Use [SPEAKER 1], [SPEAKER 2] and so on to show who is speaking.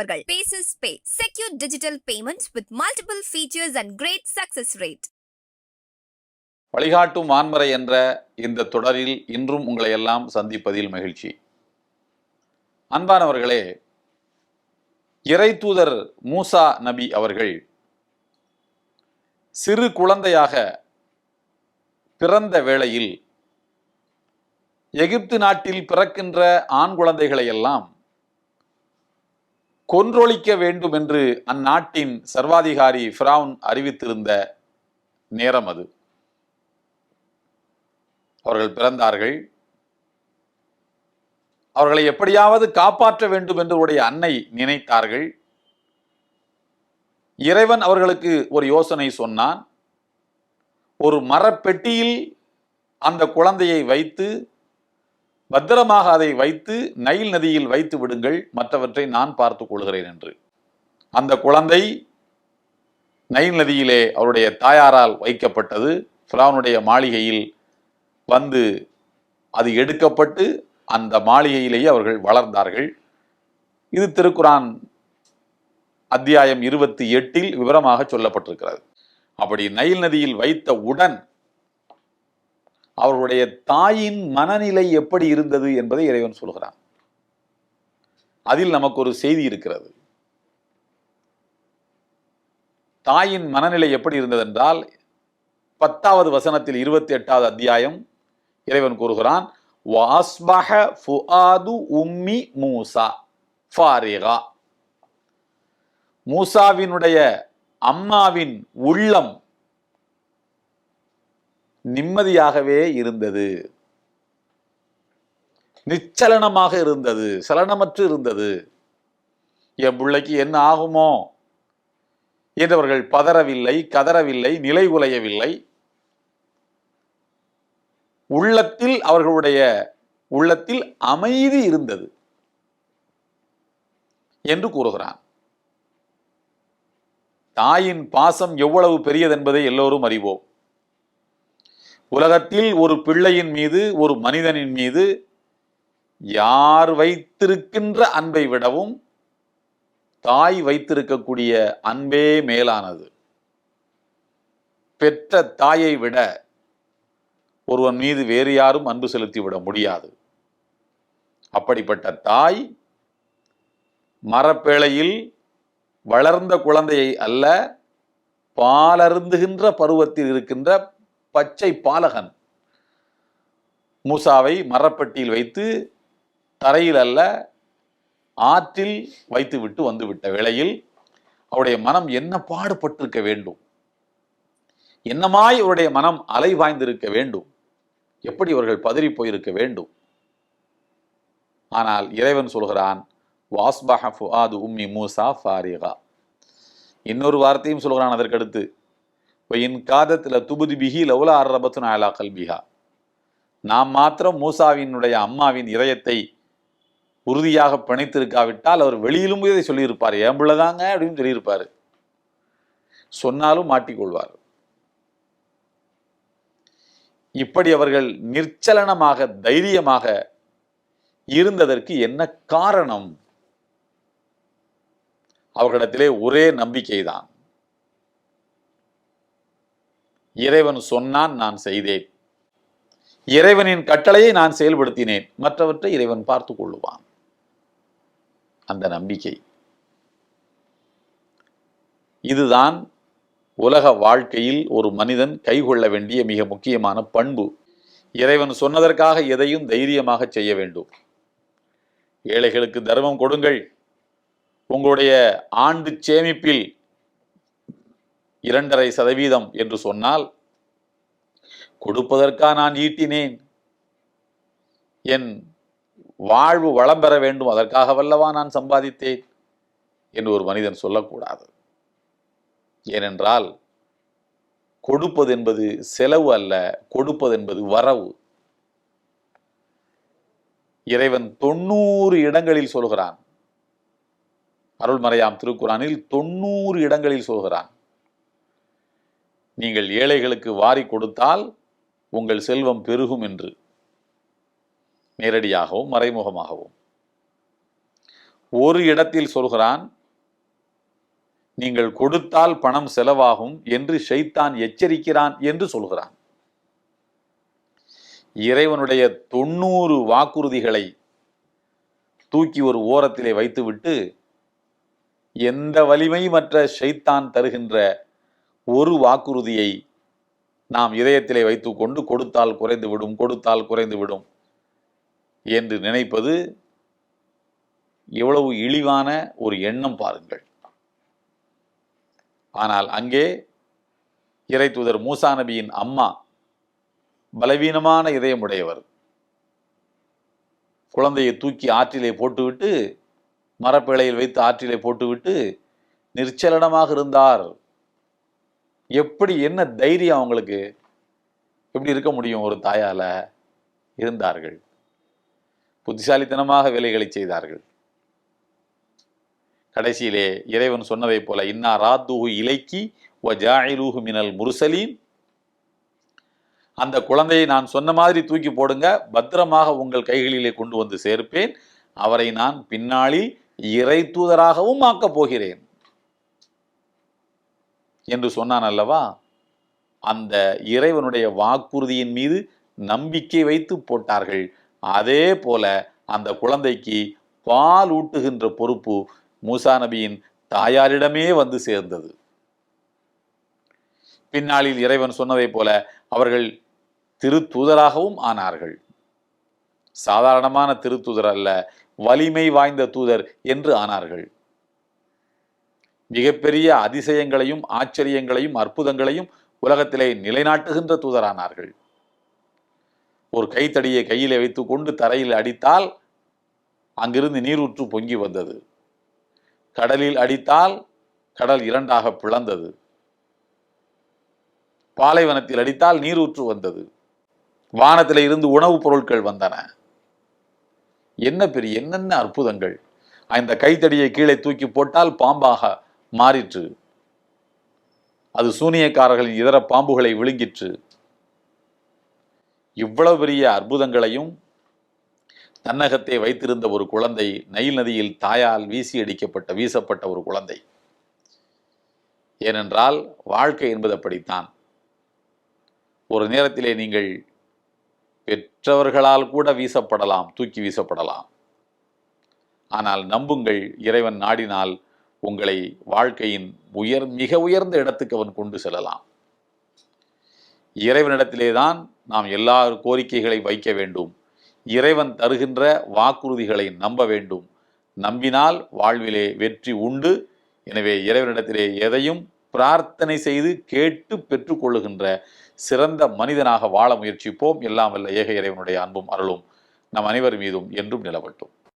[SPEAKER 1] அவர்கள். Paces pay secure digital payments with multiple features and great success rate
[SPEAKER 2] வழிகாட்டும் வான்மறை என்ற இந்த தொடரில் இன்றும் உங்களை எல்லாம் சந்திப்பதில் மகிழ்ச்சி. அன்பானவர்களே இறை தூதர் மூசா நபி அவர்கள் சிறு குழந்தையாக பிறந்த வேளையில் எகிப்து நாட்டில் பிறக்கின்ற ஆண் குழந்தைகளை எல்லாம் கொன்றொழிக்க வேண்டும் என்று அந்நாட்டின் சர்வாதிகாரி ஃபிரவுன் அறிவித்திருந்த நேரம் அது. அவர்கள் பிறந்தார்கள். அவர்களை எப்படியாவது காப்பாற்ற வேண்டும் என்று உடைய அன்னை நினைத்தார்கள். இறைவன் அவர்களுக்கு ஒரு யோசனை சொன்னான். ஒரு மரப்பெட்டியில் அந்த குழந்தையை வைத்து பத்திரமாக அதை வைத்து நைல் நதியில் வைத்து விடுங்கள். மற்றவற்றை நான் பார்த்துக் கொள்கிறேன் என்று. அந்த குழந்தை நைல் நதியிலே அவருடைய தாயாரால் வைக்கப்பட்டது. ஃபிரானுடைய மாளிகையில் வந்து அது எடுக்கப்பட்டு அந்த மாளிகையிலேயே அவர்கள் வளர்ந்தார்கள். இது திருக்குரான் அத்தியாயம் இருபத்தி எட்டில் விவரமாக சொல்லப்பட்டிருக்கிறது. அப்படி நைல் நதியில் வைத்த உடன் அவர்களுடைய தாயின் மனநிலை எப்படி இருந்தது என்பதை இறைவன் சொல்கிறான். அதில் நமக்கு ஒரு செய்தி இருக்கிறது. தாயின் மனநிலை எப்படி இருந்ததென்றால் பத்தாவது வசனத்தில் இருபத்தி எட்டாவது அத்தியாயம் இறைவன் கூறுகிறான் வாஸ்பஹ ஃபுஆது உம்மி மூசா ஃபாரிகா. மூசாவினுடைய அம்மாவின் உள்ளம் நிம்மதியாகவே இருந்தது. நிச்சலனமாக இருந்தது. சலனமற்று இருந்தது. என் பிள்ளைக்கு என்ன ஆகுமோ? என்றவர்கள் பதறவில்லை கதறவில்லை நிலை குலையவில்லை. உள்ளத்தில் அவர்களுடைய உள்ளத்தில் அமைதி இருந்தது என்று கூறுகிறான். தாயின் பாசம் எவ்வளவு பெரியதென்பதை எல்லோரும் அறிவோம். உலகத்தில் ஒரு பிள்ளையின் மீது ஒரு மனிதனின் மீது யார் வைத்திருக்கின்ற அன்பை விடவும் தாய் வைத்திருக்கக்கூடிய அன்பே மேலானது. பெற்ற தாயை விட ஒருவன் மீது வேறு யாரும் அன்பு செலுத்திவிட முடியாது. அப்படிப்பட்ட தாய் மரப்பேழையில் வளர்ந்த குழந்தையை அல்ல பாலருந்துகின்ற பருவத்தில் இருக்கின்ற பச்சை பாலகன். மூசாவை மரப்பட்டியில் வைத்து தரையில் அல்ல ஆற்றில் வைத்துவிட்டு வந்துவிட்ட வேளையில் அவருடைய மனம் என்ன பாடுபட்டிருக்க வேண்டும்? என்னமாய் அவருடைய மனம் அலைவாய்ந்திருக்க வேண்டும்? எப்படி அவர்கள் பதறி போயிருக்க வேண்டும்? ஆனால் இறைவன் சொல்கிறான் வாஸ்பஹ ஃபுஆது உம்மி மூசா ஃபாரிகா. இன்னொரு வார்த்தையும் சொல்கிறான் அதற்கடுத்து என் காதத்தில் துபுதி பிஹி லவுலா அரபத்துன் அலா கல்பிஹா நாம் மாத்திரம் மூசாவினுடைய அம்மாவின் இதயத்தை உறுதியாக பிணைத்திருக்காவிட்டால் அவர் வெளியிலும் இதை சொல்லியிருப்பார். ஏம்புள்ளதாங்க அப்படின்னு சொல்லியிருப்பார். சொன்னாலும் மாட்டிக்கொள்வார். இப்படி அவர்கள் நிர்ச்சலனமாக தைரியமாக இருந்ததற்கு என்ன காரணம்? அவர்களிடத்திலே ஒரே நம்பிக்கைதான். இறைவன் சொன்னான் நான் செய்தேன். இறைவனின் கட்டளையை நான் செயல்படுத்தினேன். மற்றவற்றை இறைவன் பார்த்து கொள்ளுவான். அந்த நம்பிக்கை. இதுதான் உலக வாழ்க்கையில் ஒரு மனிதன் கைகொள்ள வேண்டிய மிக முக்கியமான பண்பு. இறைவன் சொன்னதற்காக எதையும் தைரியமாக செய்ய வேண்டும். ஏழைகளுக்கு தர்மம் கொடுங்கள். உங்களுடைய ஆண்டு சேமிப்பில் இரண்டரை சதவீதம் என்று சொன்னால் கொடுப்பதற்கா நான் ஈட்டினேன்? என் வாழ்வு வளம் பெற வேண்டும் அதற்காகவல்லவா நான் சம்பாதித்தேன்? என்று ஒரு மனிதன் சொல்லக்கூடாது. ஏனென்றால் கொடுப்பது என்பது செலவு அல்ல கொடுப்பது என்பது வரவு. இறைவன் தொண்ணூறு இடங்களில் சொல்கிறான். அருள்மறையாம் திருக்குறானில் தொண்ணூறு இடங்களில் சொல்கிறான். நீங்கள் ஏழைகளுக்கு வாரி கொடுத்தால் உங்கள் செல்வம் பெருகும் என்று. நேரடியாகவும் மறைமுகமாகவும். ஒரு இடத்தில் சொல்கிறான் நீங்கள் கொடுத்தால் பணம் செலவாகும் என்று ஷைத்தான் எச்சரிக்கிறான் என்று சொல்கிறான். இறைவனுடைய தொண்ணூறு வாக்குறுதிகளை தூக்கி ஒரு ஓரத்திலே வைத்துவிட்டு எந்த வலிமை மற்ற ஷைத்தான் தருகின்ற ஒரு வாக்குறுதியை நாம் இதயத்திலே வைத்துக்கொண்டு கொடுத்தால் குறைந்து விடும் கொடுத்தால் குறைந்து விடும் என்று நினைப்பது எவ்வளவு இழிவான ஒரு எண்ணம் பாருங்கள். ஆனால் அங்கே இறை தூதர் மூசா நபியின் அம்மா பலவீனமான இதயமுடையவர். குழந்தையை தூக்கி ஆற்றிலே போட்டுவிட்டு மரப்பிழையில் வைத்து ஆற்றிலே போட்டுவிட்டு நிர்ச்சலனமாக இருந்தார். எப்படி என்ன தைரியம் அவங்களுக்கு? எப்படி இருக்க முடியும் ஒரு தாயால்? இருந்தார்கள். புத்திசாலித்தனமாக வேலைகளை செய்தார்கள். கடைசியிலே இறைவன் சொன்னதைப் போல இன்னா ராத்துஹு இலைக்கி வ ஜாயிலூஹு மினல் முருசலீன். அந்த குழந்தையை நான் சொன்ன மாதிரி தூக்கி போடுங்க பத்திரமாக உங்கள் கைகளிலே கொண்டு வந்து சேர்ப்பேன். அவரை நான் பின்னாளில் இறை தூதராகவும் ஆக்கப் போகிறேன். என்று சொன்னான் அல்லவா? அந்த இறைவனுடைய வாக்குறுதியின் மீது நம்பிக்கை வைத்து போட்டார்கள். அதே போல அந்த குழந்தைக்கு பால் ஊட்டுகின்ற பொறுப்பு மூசா நபியின் தாயாரிடமே வந்து சேர்ந்தது. பின்னாளில் இறைவன் சொன்னதைப் போல அவர்கள் திருத்தூதராகவும் ஆனார்கள். சாதாரணமான திருத்தூதர் அல்ல வலிமை வாய்ந்த தூதர் என்று ஆனார்கள். மிகப்பெரிய அதிசயங்களையும் ஆச்சரியங்களையும் அற்புதங்களையும் உலகத்திலே நிலைநாட்டுகின்ற தூதரானார்கள். ஒரு கைத்தடியை கையிலே வைத்துக்கொண்டு தரையில் அடித்தால் அங்கிருந்து நீரூற்று பொங்கி வந்தது. கடலில் அடித்தால் கடல் இரண்டாக பிளந்தது. பாலைவனத்தில் அடித்தால் நீரூற்று வந்தது. வானத்திலே இருந்து உணவுப் பொருட்கள் வந்தன. என்ன பெரிய என்னென்ன அற்புதங்கள். அந்த கைத்தடியை கீழே தூக்கி போட்டால் பாம்பாக மாறிற்று. அது சூனியக்காரர்களின் இதர பாம்புகளை விழுங்கிற்று. இவ்வளவு பெரிய அற்புதங்களையும் தன்னகத்தை வைத்திருந்த ஒரு குழந்தை நைல் நதியில் தாயால் வீசி அடிக்கப்பட்ட வீசப்பட்ட ஒரு குழந்தை. ஏனென்றால் வாழ்க்கை என்பது அப்படித்தான். ஒரு நேரத்திலே நீங்கள் பெற்றவர்களால் கூட வீசப்படலாம் தூக்கி வீசப்படலாம். ஆனால் நம்புங்கள் இறைவன் நாடினால் உங்களை வாழ்க்கையின் உயர் மிக உயர்ந்த இடத்துக்கு அவன் கொண்டு செல்லலாம். இறைவனிடத்திலே தான் நாம் எல்லா கோரிக்கைகளை வைக்க வேண்டும். இறைவன் தருகின்ற வாக்குறுதிகளை நம்ப வேண்டும். நம்பினால் வாழ்விலே வெற்றி உண்டு. எனவே இறைவனிடத்திலே எதையும் பிரார்த்தனை செய்து கேட்டு பெற்றுக்கொள்ளுகின்ற சிறந்த மனிதனாக வாழ முயற்சிப்போம். எல்லாம் வல்ல ஏக இறைவனுடைய அன்பும் அருளும் நம் அனைவர் மீதும் என்றும் நிலவட்டும்.